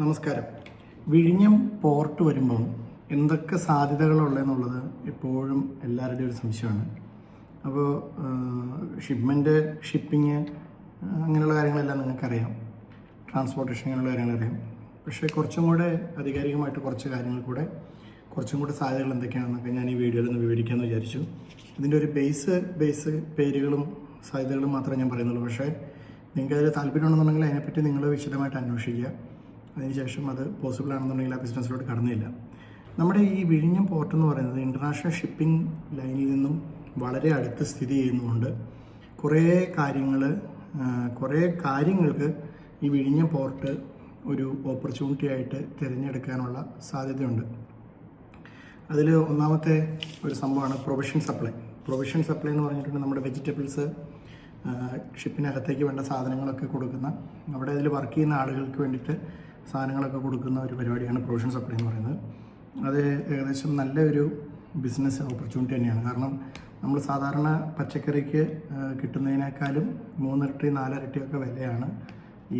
നമസ്കാരം. വിഴിഞ്ഞം പോർട്ട് വരുമ്പോൾ എന്തൊക്കെ സാധ്യതകളുള്ളതെന്നുള്ളത് എപ്പോഴും എല്ലാവരുടെയും ഒരു സംശയമാണ്. അപ്പോൾ ഷിപ്മെന്റ് ഷിപ്പിങ് അങ്ങനെയുള്ള കാര്യങ്ങളെല്ലാം നിങ്ങൾക്കറിയാം. ട്രാൻസ്പോർട്ടേഷൻ അങ്ങനെയുള്ള കാര്യങ്ങളറിയാം പക്ഷേ കുറച്ചും കൂടെ ആധികാരികമായിട്ട് കുറച്ച് കാര്യങ്ങൾ കൂടെ കുറച്ചും കൂടെ സാധ്യതകൾ എന്തൊക്കെയാണെന്നൊക്കെ ഞാൻ ഈ വീഡിയോയിൽ ഒന്ന് വിവരിക്കാമെന്ന് വിചാരിച്ചു. ഇതിന്റെ ഒരു ബേസ് ബേസ് പേരുകളും സാധ്യതകളും മാത്രമേ ഞാൻ പറയുന്നുള്ളൂ. പക്ഷേ നിങ്ങൾക്ക് അതിൽ താല്പര്യമുണ്ടെന്നുണ്ടെങ്കിൽ അതിനെപ്പറ്റി നിങ്ങൾ വിശദമായിട്ട് അന്വേഷിക്കുക. അതിനുശേഷം അത് പോസിബിൾ ആണെന്നുണ്ടെങ്കിൽ ആ ബിസിനസ്സിലോട്ട് കടന്നില്ല. നമ്മുടെ ഈ വിഴിഞ്ഞം പോർട്ട് എന്ന് പറയുന്നത് ഇന്റർനാഷണൽ ഷിപ്പിംഗ് ലൈനിൽ നിന്നും വളരെ അടുത്ത് സ്ഥിതി ചെയ്യുന്നതുകൊണ്ട് കുറേ കാര്യങ്ങൾ കുറേ കാര്യങ്ങൾക്ക് ഈ വിഴിഞ്ഞം പോർട്ട് ഒരു ഓപ്പർച്യൂണിറ്റി ആയിട്ട് തിരഞ്ഞെടുക്കാനുള്ള സാധ്യതയുണ്ട്. അതിൽ ഒന്നാമത്തെ ഒരു സംഭവമാണ് പ്രൊവിഷൻ സപ്ലൈ പ്രൊവിഷൻ സപ്ലൈ എന്ന് പറഞ്ഞിട്ടുണ്ടെങ്കിൽ നമ്മുടെ വെജിറ്റബിൾസ് ഷിപ്പിനകത്തേക്ക് വേണ്ട സാധനങ്ങളൊക്കെ കൊടുക്കുന്ന. അവിടെ അതിൽ വർക്ക് ചെയ്യുന്ന ആളുകൾക്ക് വേണ്ടിയിട്ട് സാധനങ്ങളൊക്കെ കൊടുക്കുന്ന ഒരു പരിപാടിയാണ് പ്രൊവിഷൻ സപ്ലൈ എന്ന് പറയുന്നത്. അത് ഏകദേശം നല്ലൊരു ബിസിനസ് ഓപ്പർച്യൂണിറ്റി തന്നെയാണ്. കാരണം നമ്മൾ സാധാരണ പച്ചക്കറിക്ക് കിട്ടുന്നതിനേക്കാളും മൂന്നിരട്ടി നാലിരട്ടിയൊക്കെ വിലയാണ്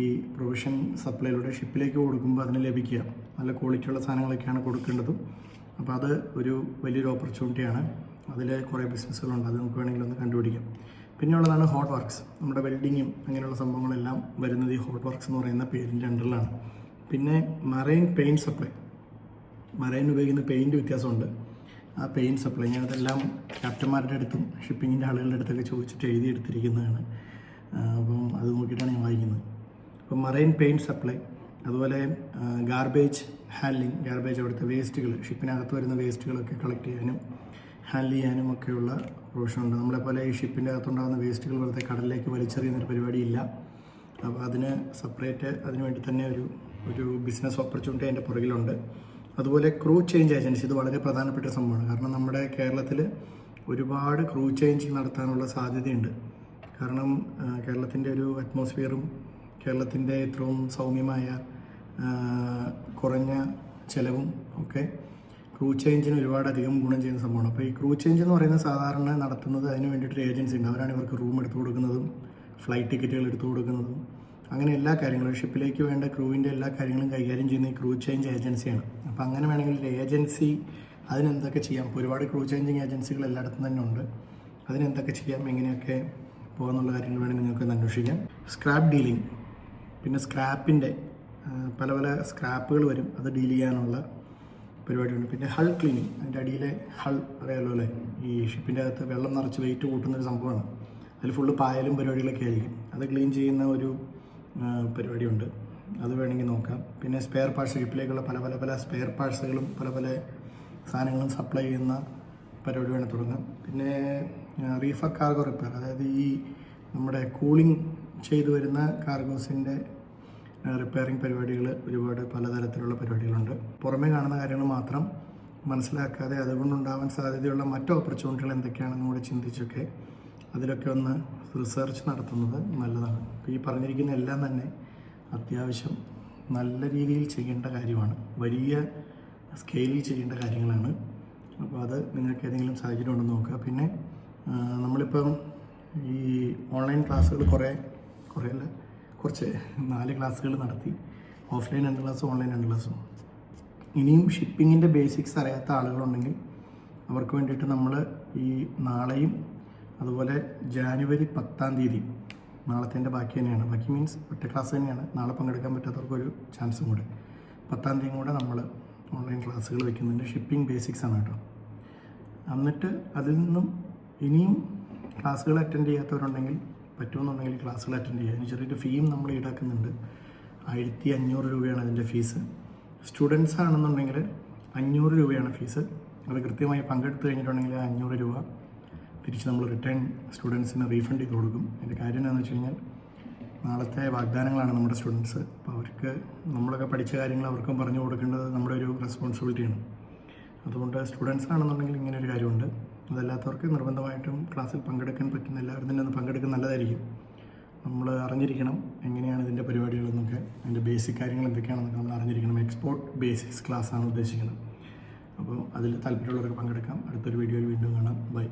ഈ പ്രൊവിഷൻ സപ്ലൈയിലൂടെ ഷിപ്പിലേക്ക് കൊടുക്കുമ്പോൾ അതിന് ലഭിക്കുക. നല്ല ക്വാളിറ്റിയുള്ള സാധനങ്ങളൊക്കെയാണ് കൊടുക്കേണ്ടതും. അപ്പോൾ അത് ഒരു വലിയൊരു ഓപ്പർച്യൂണിറ്റിയാണ്. അതിൽ കുറേ ബിസിനസ്സുകളുണ്ട്. അത് നമുക്ക് വേണമെങ്കിൽ ഒന്ന് കണ്ടുപിടിക്കാം. പിന്നെയുള്ളതാണ് ഹോട്ട് വർക്ക്സ്. നമ്മുടെ വെൽഡിങ്ങും അങ്ങനെയുള്ള സംഭവങ്ങളെല്ലാം വരുന്നത് ഈ ഹോട്ട് വർക്ക്സ് എന്ന് പറയുന്ന പേരിന്റെ അണ്ടറിലാണ്. പിന്നെ മറൈൻ പെയിൻ സപ്ലൈ. മറൈൻ ഉപയോഗിക്കുന്ന പെയിന്റ് വ്യത്യാസമുണ്ട്. ആ പെയിൻ സപ്ലൈ ഞാനതെല്ലാം ക്യാപ്റ്റന്മാരുടെ അടുത്തും ഷിപ്പിങ്ങിന്റെ ആളുകളുടെ അടുത്തൊക്കെ ചോദിച്ചിട്ട് എഴുതിയെടുത്തിരിക്കുന്നതാണ്. അപ്പം അത് നോക്കിയിട്ടാണ് ഞാൻ വായിക്കുന്നത്. അപ്പം മറൈൻ പെയിൻ സപ്ലൈ അതുപോലെ ഗാർബേജ് ഹാൻഡ്ലിങ് ഗാർബേജ് അവിടുത്തെ വേസ്റ്റുകൾ ഷിപ്പിനകത്ത് വരുന്ന വേസ്റ്റുകളൊക്കെ കളക്ട് ചെയ്യാനും ഹാൻഡിൽ ചെയ്യാനും ഒക്കെയുള്ള പ്രൊഫഷനുണ്ട് നമ്മളെപ്പോലെ ഈ ഷിപ്പിന്റെ അകത്തുണ്ടാകുന്ന വേസ്റ്റുകൾ വെറുതെ കടലിലേക്ക് വലിച്ചെറിയുന്നൊരു പരിപാടിയില്ല. അപ്പോൾ അതിന് സെപ്പറേറ്റ് അതിന് വേണ്ടി തന്നെ ഒരു ഒരു ബിസിനസ് ഓപ്പർച്യൂണിറ്റി അതിന്റെ പുറകിലുണ്ട്. അതുപോലെ ക്രൂ ചേഞ്ച് ഏജൻസി ഇത് വളരെ പ്രധാനപ്പെട്ട സംഭവമാണ്. കാരണം നമ്മുടെ കേരളത്തിൽ ഒരുപാട് ക്രൂ ചേഞ്ച് നടത്താനുള്ള സാധ്യതയുണ്ട്. കാരണം കേരളത്തിന്റെ ഒരു അറ്റ്മോസ്ഫിയറും കേരളത്തിന്റെ ഇത്രയും സൗമ്യമായ കുറഞ്ഞ ചിലവും ഒക്കെ ക്രൂ ചേഞ്ചിന് ഒരുപാടധികം ഗുണം ചെയ്യുന്ന സംഭവമാണ്. അപ്പോൾ ഈ ക്രൂ ചേഞ്ച് എന്ന് പറയുന്ന സാധാരണ നടത്തുന്നത് അതിന് വേണ്ടിയിട്ടൊരു ഏജൻസി ഉണ്ട്. അവരാണ് ഇവർക്ക് റൂം എടുത്തു കൊടുക്കുന്നതും ഫ്ലൈറ്റ് ടിക്കറ്റുകൾ എടുത്തു കൊടുക്കുന്നതും അങ്ങനെ എല്ലാ കാര്യങ്ങളും ഷിപ്പിലേക്ക് വേണ്ട ക്രൂവിന്റെ എല്ലാ കാര്യങ്ങളും കൈകാര്യം ചെയ്യുന്ന ഈ ക്രൂ ചേഞ്ച് ഏജൻസിയാണ് അപ്പോൾ അങ്ങനെ വേണമെങ്കിൽ ഒരു ഏജൻസി അതിനെന്തൊക്കെ ചെയ്യാം? ഇപ്പോൾ ഒരുപാട് ക്രൂ ചേഞ്ചിങ് ഏജൻസികൾ എല്ലായിടത്തും തന്നെ ഉണ്ട്. അതിനെന്തൊക്കെ ചെയ്യാം? എങ്ങനെയൊക്കെ പോകാമെന്നുള്ള കാര്യങ്ങൾ വേണമെങ്കിൽ നിങ്ങൾക്ക് അന്വേഷിക്കാം. സ്ക്രാപ്പ് ഡീലിംഗ് പിന്നെ സ്ക്രാപ്പിന്റെ പല പല സ്ക്രാപ്പുകൾ വരും. അത് ഡീൽ ചെയ്യാനുള്ള പരിപാടിയുണ്ട് പിന്നെ ഹൾ ക്ലീനിങ് അതിന്റെ അടിയിലെ ഹൾ അറിയാലോ അല്ലേ? ഈ ഷിപ്പിന്റെ അകത്ത് വെള്ളം നിറച്ച് വെയിറ്റ് കൂട്ടുന്ന ഒരു സംഭവമാണ്. അതിൽ ഫുള്ള് പായലും പരിപാടികളൊക്കെ ആയിരിക്കും. അത് ക്ലീൻ ചെയ്യുന്ന ഒരു പരിപാടിയുണ്ട്. അത് വേണമെങ്കിൽ നോക്കാം. പിന്നെ സ്പെയർ പാർട്സ് ഷിപ്പിലേക്കുള്ള പല പല പല സ്പെയർ പാർട്സുകളും പല പല സാധനങ്ങളും സപ്ലൈ ചെയ്യുന്ന പരിപാടി വേണം തുടങ്ങാം പിന്നെ റീഫർ കാർഗോ റിപ്പയർ അതായത് ഈ നമ്മുടെ കൂളിംഗ് ചെയ്തു വരുന്ന കാർഗോസിന്റെ റിപ്പയറിംഗ് പരിപാടികൾ ഒരുപാട് പലതരത്തിലുള്ള പരിപാടികളുണ്ട്. പുറമേ കാണുന്ന കാര്യങ്ങൾ മാത്രം മനസ്സിലാക്കാതെ അതുകൊണ്ടുണ്ടാവാൻ സാധ്യതയുള്ള മറ്റു ഓപ്പർച്യൂണിറ്റികൾ എന്തൊക്കെയാണെന്ന് കൂടെ ചിന്തിച്ചൊക്കെ അതിലൊക്കെ ഒന്ന് റിസർച്ച് നടത്തുന്നത് നല്ലതാണ്. ഈ പറഞ്ഞിരിക്കുന്ന എല്ലാം തന്നെ അത്യാവശ്യം നല്ല രീതിയിൽ ചെയ്യേണ്ട കാര്യമാണ്. വലിയ സ്കെയിലിൽ ചെയ്യേണ്ട കാര്യങ്ങളാണ്. അപ്പോൾ അത് നിങ്ങൾക്ക് ഏതെങ്കിലും സാഹചര്യം ഉണ്ടെന്ന് നോക്കുക. പിന്നെ നമ്മളിപ്പം ഈ ഓൺലൈൻ ക്ലാസ്സുകൾ കുറേ കുറേ അല്ല കുറച്ച് നാല് ക്ലാസ്സുകൾ നടത്തി. ഓഫ്ലൈൻ രണ്ട് ക്ലാസ്സും ഓൺലൈൻ രണ്ട് ക്ലാസ്സും ഇനിയും ഷിപ്പിങ്ങിന്റെ ബേസിക്സ് അറിയാത്ത ആളുകളുണ്ടെങ്കിൽ അവർക്ക് വേണ്ടിയിട്ട് നമ്മൾ ഈ നാളെയും അതുപോലെ ജാനുവരി പത്താം തീയതി നാളത്തെ ബാക്കി തന്നെയാണ്. ബാക്കി മീൻസ് ഒറ്റ ക്ലാസ് തന്നെയാണ്. നാളെ പങ്കെടുക്കാൻ പറ്റാത്തവർക്ക് ഒരു ചാൻസും കൂടെ. പത്താം തീയതി കൂടെ നമ്മൾ ഓൺലൈൻ ക്ലാസ്സുകൾ വെക്കുന്നുണ്ട്. ഷിപ്പിംഗ് ബേസിക്സ് ആണ് കേട്ടോ. എന്നിട്ട് അതിൽ നിന്നും ഇനിയും ക്ലാസ്സുകൾ അറ്റൻഡ് ചെയ്യാത്തവരുണ്ടെങ്കിൽ പറ്റുമെന്നുണ്ടെങ്കിൽ ക്ലാസ്സുകൾ അറ്റൻഡ് ചെയ്യുക. അതിന് ചെറിയൊരു ഫീയും നമ്മൾ ഈടാക്കുന്നുണ്ട്. ആയിരത്തി അഞ്ഞൂറ് രൂപയാണ് അതിന്റെ ഫീസ് സ്റ്റുഡൻസ് ആണെന്നുണ്ടെങ്കിൽ അഞ്ഞൂറ് രൂപയാണ് ഫീസ് അത് കൃത്യമായി പങ്കെടുത്തു കഴിഞ്ഞിട്ടുണ്ടെങ്കിൽ അഞ്ഞൂറ് രൂപ. തിരിച്ച് നമ്മൾ റിട്ടേൺ സ്റ്റുഡൻസിന് റീഫണ്ട് ചെയ്ത് കൊടുക്കും. അതിന്റെ കാര്യം എന്താണെന്ന് വെച്ച് കഴിഞ്ഞാൽ നാളത്തെ വാഗ്ദാനങ്ങളാണ് നമ്മുടെ സ്റ്റുഡൻസ് അപ്പോൾ അവർക്ക് നമ്മളൊക്കെ പഠിച്ച കാര്യങ്ങൾ അവർക്കും പറഞ്ഞു കൊടുക്കേണ്ടത് നമ്മുടെ ഒരു റെസ്പോൺസിബിലിറ്റിയാണ് അതുകൊണ്ട് സ്റ്റുഡൻസ് ആണെന്നുണ്ടെങ്കിൽ ഇങ്ങനെ ഒരു കാര്യമുണ്ട്. അതല്ലാത്തവർക്ക് നിർബന്ധമായിട്ടും ക്ലാസ്സിൽ പങ്കെടുക്കാൻ പറ്റുന്ന എല്ലാവരും തന്നെ ഒന്ന് പങ്കെടുക്കുന്ന നല്ലതായിരിക്കും. നമ്മൾ അറിഞ്ഞിരിക്കണം എങ്ങനെയാണ് ഇതിന്റെ പരിപാടികളെന്നൊക്കെ അതിന്റെ ബേസിക് കാര്യങ്ങൾ എന്തൊക്കെയാണെന്നൊക്കെ നമ്മൾ അറിഞ്ഞിരിക്കണം. എക്സ്പോർട്ട് ബേസിക്സ് ക്ലാസ്സാണ് ഉദ്ദേശിക്കുന്നത്. അപ്പോൾ അതിൽ താല്പര്യമുള്ളവർക്ക് പങ്കെടുക്കാം. അടുത്തൊരു വീഡിയോയിൽ വീണ്ടും കാണാം. ബൈ